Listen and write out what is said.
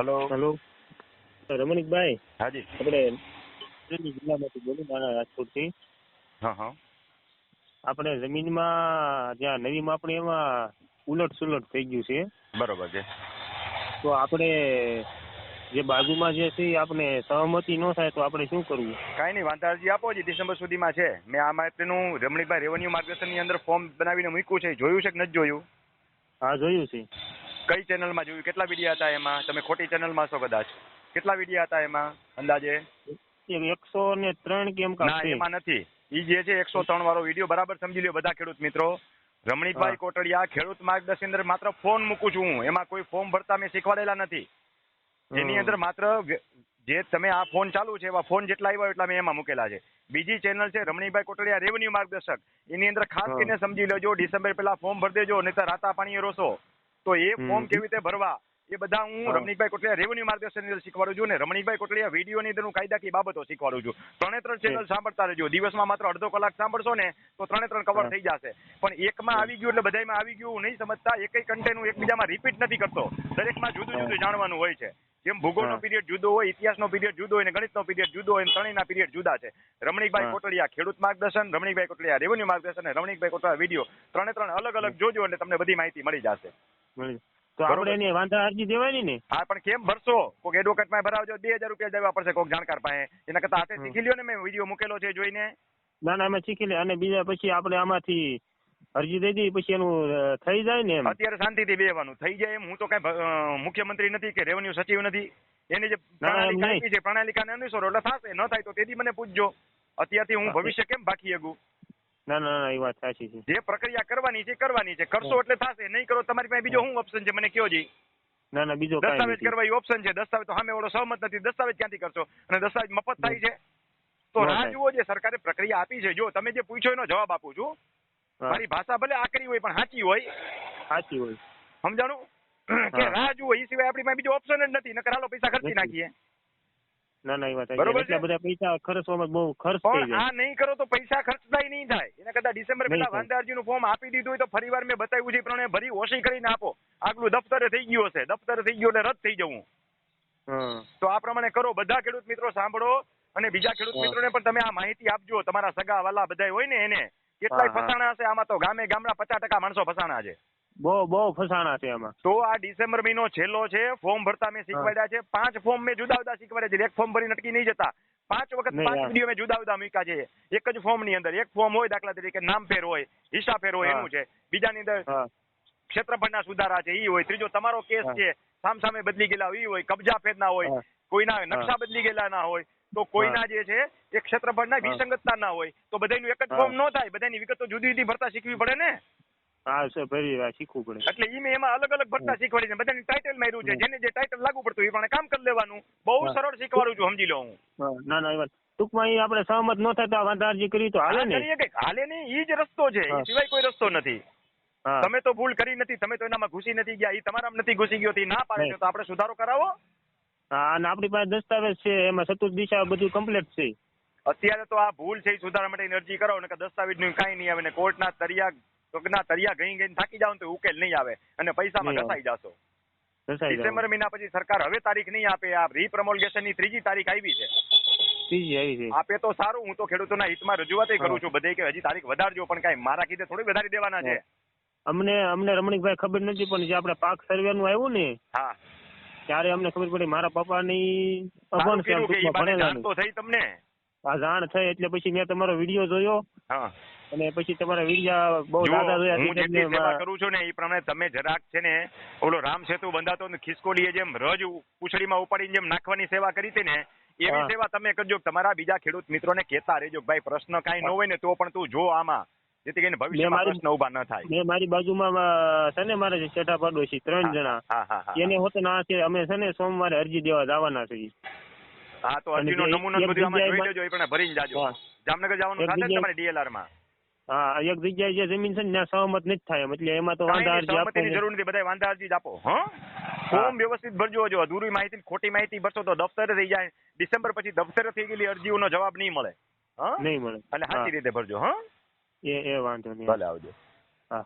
Hello hello Ramnikbhai હાજી. આપણે અમરેલી જિલ્લામાંથી બોલું નાના રાજકોટથી. હા હા. આપણે જમીનમાં જ્યાં નવી માપણી એમાં ઉલટ સુલટ થઈ ગયું છે. બરોબર છે. તો આપણે જે બાજુમાં જે છે આપણે સહમતી ન થાય તો આપણે શું કરવું? કાંઈ નહીં વાંધા અરજી આપો જે ડિસેમ્બર સુધીમાં છે. મેં આ માટેનું રમણીકભાઈ રેવન્યુ માર્ગદર્શનની અંદર ફોર્મ બનાવીને મૂક્યું છે. જોયું છે કે નથી જોયું? હા જોયું છે. કઈ ચેનલમાં જોયું? કેટલા વીડિયો હતા એમાં? તમે ખોટી ચેનલમાં છો કદાચ. કેટલા વીડિયો હતા એમાં અંદાજે? એકસો ને ત્રણ કેમ ના એમાં નથી. ઈ જે છે એકસો ત્રણ વાળો વીડિયો. બરાબર સમજી લ્યો બધા ખેડૂત મિત્રો. રમણીકભાઈ કોટડિયા ખેડૂત માર્ગદર્શન અંદર માત્ર ફોન મૂકું છું હું. એમાં કોઈ ફોર્મ ભરતા મેં શીખવાડેલા નથી. એની અંદર માત્ર જે તમે આ ફોન ચાલુ છે એવા ફોન જેટલા આવ્યા એટલા મેં એમાં મૂકેલા છે. બીજી ચેનલ છે રમણીભાઈ કોટડિયા રેવન્યુ માર્ગદર્શક. એની અંદર ખાસ કરીને સમજી લેજો ડિસેમ્બર પહેલા ફોર્મ ભરી દેજો નહીં તો રાતા પાણીએ રોશો તો એ ફોર્મ કેવી રીતે ભરવા એ બધા હું. રમણીકભાઈ કોટલિયા રેવન્યુ માર્ગદર્શન અંદર શીખવાડું છું ને રમણીકભાઈ કોટલિયા વીડિયો ની અંદર હું કાયદાકીય બાબતો શીખવાડું છું. ત્રણે ત્રણ ચેનલ સાંભળતા રહેજો. દિવસમાં માત્ર અડધો કલાક સાંભળશો ને તો ત્રણે ત્રણ કવર થઈ જશે. પણ એકમાં આવી ગયું એટલે બધામાં આવી ગયું નહીં સમજતા. એકય કન્ટેન્ટ હું એકબીજામાં રિપીટ નથી કરતો. દરેકમાં જુદું. જુદું જાણવાનું હોય છે. જેમ ભૂગોળનો. પીરિયડ જુદો હોય ઇતિહાસનો પીરિયડ જુદો હોય અને ગણિતનો પીરિયડ જુદો હોય ત્રણેયના પીરિયડ જુદા છે. રમણીકભાઈ. કોટડિયા ખેડૂત માર્ગદર્શન રમણીકભાઈ કોટડિયા રેવન્યુ માર્ગદર્શન અને રમણીકભાઈ કોટડિયા વીડિયો. ત્રણે ત્રણ અલગ અલગ જોજો એટલે તમને બધી માહિતી મળી જશે. તો. આપણે એને વાંધા અરજી દેવાની ને? હા પણ કેમ ભરશો? કોઈક એડવોકેટમાં ભરાવજો બે હજાર રૂપિયા દેવા પડશે કોઈક જાણકાર પાસે. એના કરતા હાથે શીખી લ્યો ને મેં વીડિયો મૂકેલો છે જોઈને. ના ના અમે શીખી લે. અને બીજા પછી આપણે આમાંથી અરજી દઈ દઈએ પછી એનું થઈ જાય ને અત્યારે શાંતિથી બેવાનું થઈ જાય એમ. હું તો કઈ મુખ્યમંત્રી નથી કે રેવન્યુ સચિવ નથી. એની જે પ્રણાલિકા. છે પ્રણાલિકાને અનુસરો. એટલે થશે. ન થાય તો તેથી મને પૂછજો. અત્યારથી હું ભવિષ્ય કેમ બાકી અગું ના ના ના એ વાત સાચી છે. જે પ્રક્રિયા કરવાની છે કરવાની છે. કરશો એટલે થશે. નહીં કરો તમારી પાસે બીજો શું ઓપ્શન છે? મને કયો જી? ના ના બીજો દસ્તાવેજ કરવા એ ઓપ્શન છે. દસ્તાવેજ તો સામે વાળો સહમત નથી. દસ્તાવેજ ક્યાંથી કરશો? અને દસ્તાવેજ મફત થાય છે? તો રાહ. જુઓ જે સરકારે પ્રક્રિયા આપી છે. જો તમે જે પૂછ્યો એનો જવાબ આપું છું. મારી ભાષા ભલે આકરી હોય પણ સાચી હોય. સાચી હોય. સમજાણું? કે રાહ જુઓ. એ સિવાય આપણી પાસે બીજો ઓપ્શન જ નથી. નકર હાલો પૈસા ખર્ચી નાખીએ. ના ના એ વાત બરોબર એટલા બધા પૈસા ખર્ચવામાં બહુ ખર્ચ થઈ જાય. આ નહીં કરો તો પૈસા ખર્ચતા નહીં થાય. એના કરતા ડિસેમ્બર પહેલા ફોર્મ આપી દીધું હોય તો ફરીવાર મેં બતાવ્યું છે પ્રમાણે ભરી ઓછી કરીને આપો. આગલું દફતરે થઈ ગયું હશે. દફતરે થઈ ગયું એટલે રદ થઈ જવું. તો આ પ્રમાણે કરો. બધા ખેડૂત મિત્રો સાંભળો અને બીજા ખેડૂત મિત્રો મિત્રોને પણ તમે આ માહિતી આપજો. તમારા સગા વાલા બધા હોય ને એને. કેટલાય. ફસાણા હશે. આમાં તો ગામે ગામડા પચાસ ટકા માણસો ફસાણા છે. બહુ બહુ ફસાણા છે એમાં. તો આ ડિસેમ્બર મહિનો છેલ્લો છે. ફોર્મ ભરતા મેં શીખવાડ્યા છે. પાંચ ફોર્મ મેં જુદા જુદા શીખવાડ્યા છે. એક ફોર્મ ભરી નટકી નહીં જતા. પાંચ વખત પાંચ વીડિયો મેં જુદા જુદા મૂક્યા છે. એક જ ફોર્મની અંદર. એક ફોર્મ હોય દાખલા તરીકે નામ ફેર હોય હિસ્સા ફેર હોય. એનું છે. બીજાની અંદર ક્ષેત્રફળના સુધારા છે ઈ હોય. ત્રીજો તમારો કેસ છે સામસામે બદલી ગયેલા ઈ હોય. કબજા ફેરના હોય કોઈના નકશા બદલી ગયેલા ના હોય તો કોઈના જે છે એ ક્ષેત્રફળના ના વિસંગતતા ના હોય. તો બધાનું એક જ ફોર્મ ન થાય. બધાની વિગતો જુદી જુદી ભરતા શીખવી પડે ને. હા સર ફરી વાર શીખવું પડે. એટલે ઈ એમાં અલગ અલગ ભરતા. શીખવાડી છે. બધાની ટાઇટલ માર્યું છે. જેને જે ટાઇટલ લાગુ પડતું એ પ્રમાણે કામ કરી લેવાનું. બહુ સરળ શીખવાડું છું સમજી લો હું. ના ના ટૂંકમાં એ આપણે સહમત ન થાય તો આ વાંધા અરજી કરી તો હાલે ને હાલે ને ઈ જ રસ્તો છે. સિવાય કોઈ રસ્તો નથી. તમે તો ભૂલ કરી નથી તમે તો એનામાં ઘૂસી નથી ગયા એ તમારામાં નથી ઘૂસી ગયો ના પાડે તો આપણે સુધારો કરાવો. હા અને આપણી પાસે દસ્તાવેજ છે એમાં ચતુર્થ દિશા બધું કમ્પ્લીટ છે. અત્યારે તો આ ભૂલ છે સુધારા માટે અરજી કરાવો ને દસ્તાવેજનું કઈ નહીં આવે ને કોર્ટના તરિયા ના તરિયા ગઈ ગઈને થાકી જાવ તો ઉકેલ નહીં આવે અને પૈસામાં ઘસાઈ જશો. ડિસેમ્બર મહિના પછી સરકાર હવે તારીખ નહીં આપે આ રીપ્રમોલગેશનની ત્રીજી તારીખ આવી છે. ત્રીજી આવી છે. આપે તો સારું હું તો ખેડૂતોના હિતમાં રજૂઆત કરું છું બધે કે હજી તારીખ વધારજો પણ કાંઈ મારા કીધે થોડી વધારી દેવાના છે. અમને અમને રમણીકભાઈ ખબર નથી પણ જે આપણે પાક સર્વે નું આવ્યું ને હા. ત્યારે અમને ખબર પડી મારા પપ્પા ની અભણ છે થઈ તમને? આ જાણ થઈ એટલે પછી મેં તમારો વીડિયો જોયો. હા. અને પછી તમારા વીડિયો બહુ દાદા જોયા હું જેટલી સેવા કરું છું ને એ પ્રમાણે તમે જરાક છે ને ઓલો રામ સેતુ બંધાતો ને ખિસકોલીએ જેમ રજ પૂછડીમાં ઉપાડીને જેમ નાખવાની સેવા કરી હતી ને એવી સેવા તમે કરજો તમારા બીજા ખેડૂત મિત્રોને કહેતા રહેજો ભાઈ પ્રશ્ન કાંઈ ન હોય ને તો પણ તું જો આમાં. જેથી કરીને ભવિષ્યમાં પ્રશ્ન ઊભા ન થાય. મેં મારી બાજુમાં છે ને મારે છેટા પડોશી ત્રણ જણા. એને હોતે ના છે અમે છે ને સોમવારે અરજી દેવા જવાના છીએ હા તો અરજી અરજીનો નમૂનો બધું આમાં જોઈ લેજો એ પણ ભરીને જાજો. જામનગર જવાનું ને જગ્યાએ- તમારે ડીએલઆરમાં. હા એક જગ્યાએ જે જમીન છે ને ત્યાં સહમત નથી થાય એમ. એટલે એમાં તો વાંધા અરજી આપવાની જરૂર નથી બધા વાંધા અરજી જ આપો હા? ફોર્મ વ્યવસ્થિત ભરજો જો અધૂરી માહિતી ખોટી માહિતી ભરશો તો દફતરે થઈ જાય. ડિસેમ્બર પછી દફતરે થઈ ગયેલી અરજીઓનો જવાબ નહીં મળે હા? નહીં મળે. એટલે સાચી રીતે ભરજો હા? એ એ વાંધો નહીં. ભલે આવજો. હા.